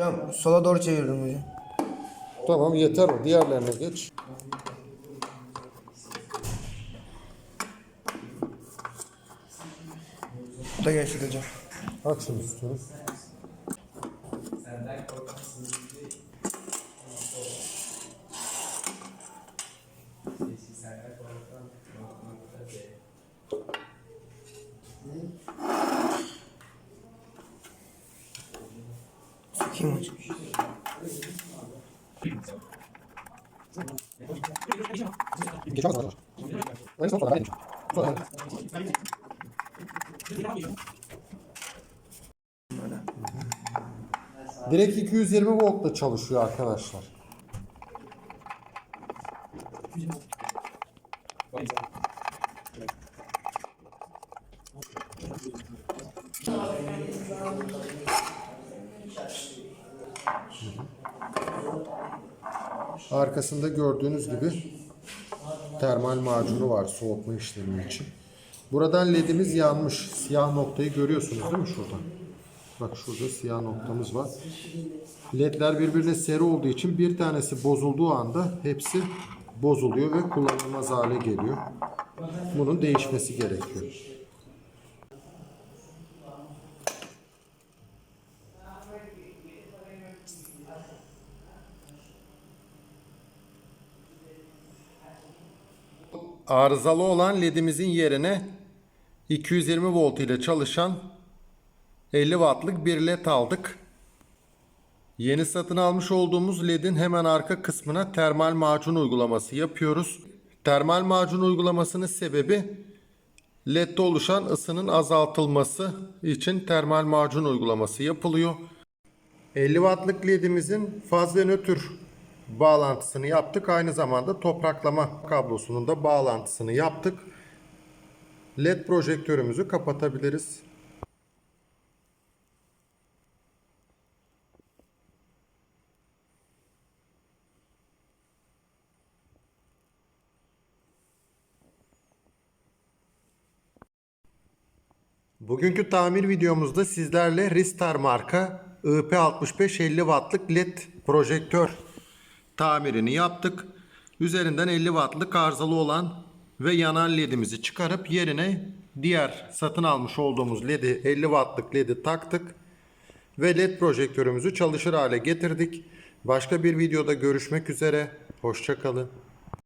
Hocam sola doğru çevirdim hocam. Tamam yeter o. Diğerlerine geç. Bu da geçti hocam. Açın üstünü. Sokayım hocam. Direkt 220 voltla çalışıyor arkadaşlar. Arkasında gördüğünüz gibi termal macunu var soğutma işlemi için. Buradan ledimiz yanmış. Siyah noktayı görüyorsunuz değil mi şurada? Bak şurada siyah noktamız var. Ledler birbirine seri olduğu için bir tanesi bozulduğu anda hepsi bozuluyor ve kullanılmaz hale geliyor. Bunun değişmesi gerekiyor. Arızalı olan ledimizin yerine 220 volt ile çalışan 50 wattlık bir led aldık. Yeni satın almış olduğumuz ledin hemen arka kısmına termal macun uygulaması yapıyoruz. Termal macun uygulamasının sebebi ledde oluşan ısının azaltılması için termal macun uygulaması yapılıyor. 50 wattlık ledimizin faz ve nötr bağlantısını yaptık. Aynı zamanda topraklama kablosunun da bağlantısını yaptık. LED projektörümüzü kapatabiliriz. Bugünkü tamir videomuzda sizlerle Ristar marka IP6550 wattlık LED projektör tamirini yaptık. Üzerinden 50 wattlık arızalı olan ve yanan ledimizi çıkarıp yerine diğer satın almış olduğumuz ledi 50 wattlık ledi taktık ve led projektörümüzü çalışır hale getirdik. Başka bir videoda görüşmek üzere. Hoşçakalın.